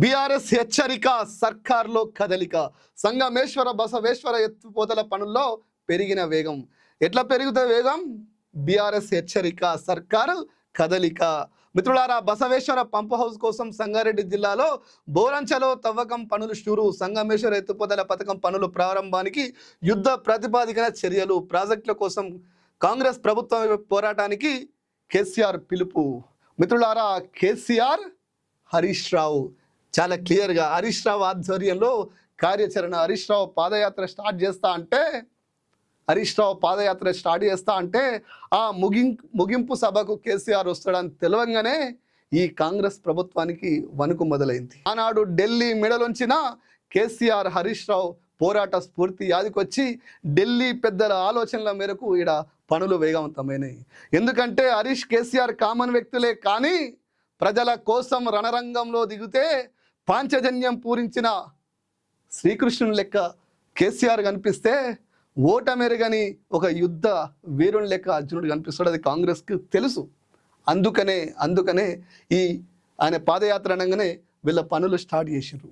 BRS హెచ్చరిక సర్కార్లో కదలిక. సంగమేశ్వర బసవేశ్వర ఎత్తుపోతల పనుల్లో పెరిగిన వేగం. ఎట్లా పెరుగుతుంది వేగం? బీఆర్ఎస్ హెచ్చరిక సర్కారు కదలిక. మిత్రులారా బసవేశ్వర పంప్ హౌస్ కోసం సంగారెడ్డి జిల్లాలో బోరంచలో తవ్వకం పనులు షురు. సంగమేశ్వర ఎత్తుపోతల పథకం పనులు ప్రారంభానికి యుద్ధ ప్రతిపాదికన చర్యలు. ప్రాజెక్టుల కోసం కాంగ్రెస్ ప్రభుత్వం పోరాటానికి కేసీఆర్ పిలుపు. మిత్రులారా కేసీఆర్ హరీష్ రావు. చాలా క్లియర్గా హరీష్ రావు ఆధ్వర్యంలో కార్యాచరణ హరీష్ రావు పాదయాత్ర స్టార్ట్ చేస్తా అంటే హరీష్ రావు పాదయాత్ర స్టార్ట్ చేస్తా అంటే ఆ ముగిం ముగింపు సభకు కేసీఆర్ వస్తాడని తెలవంగానే ఈ కాంగ్రెస్ ప్రభుత్వానికి వణుకు మొదలైంది. ఆనాడు ఢిల్లీ మెడలొంచిన కేసీఆర్ హరీష్ రావు పోరాట స్ఫూర్తి యాదికొచ్చి ఢిల్లీ పెద్దల ఆలోచనల మేరకు ఈడ పనులు వేగవంతమైనవి ఎందుకంటే హరీష్ కేసీఆర్ కామన్ వ్యక్తులే కానీ ప్రజల కోసం రణరంగంలో దిగితే పాంచజన్యం పూరించిన శ్రీకృష్ణుని లెక్క కేసీఆర్ కనిపిస్తే ఓటమెరగని ఒక యుద్ధ వీరుని లెక్క అర్జునుడు కనిపిస్తాడు. అది కాంగ్రెస్కి తెలుసు. అందుకనే అందుకనే ఈ ఆయన పాదయాత్ర అనగానే వీళ్ళ పనులు స్టార్ట్ చేసిర్రు.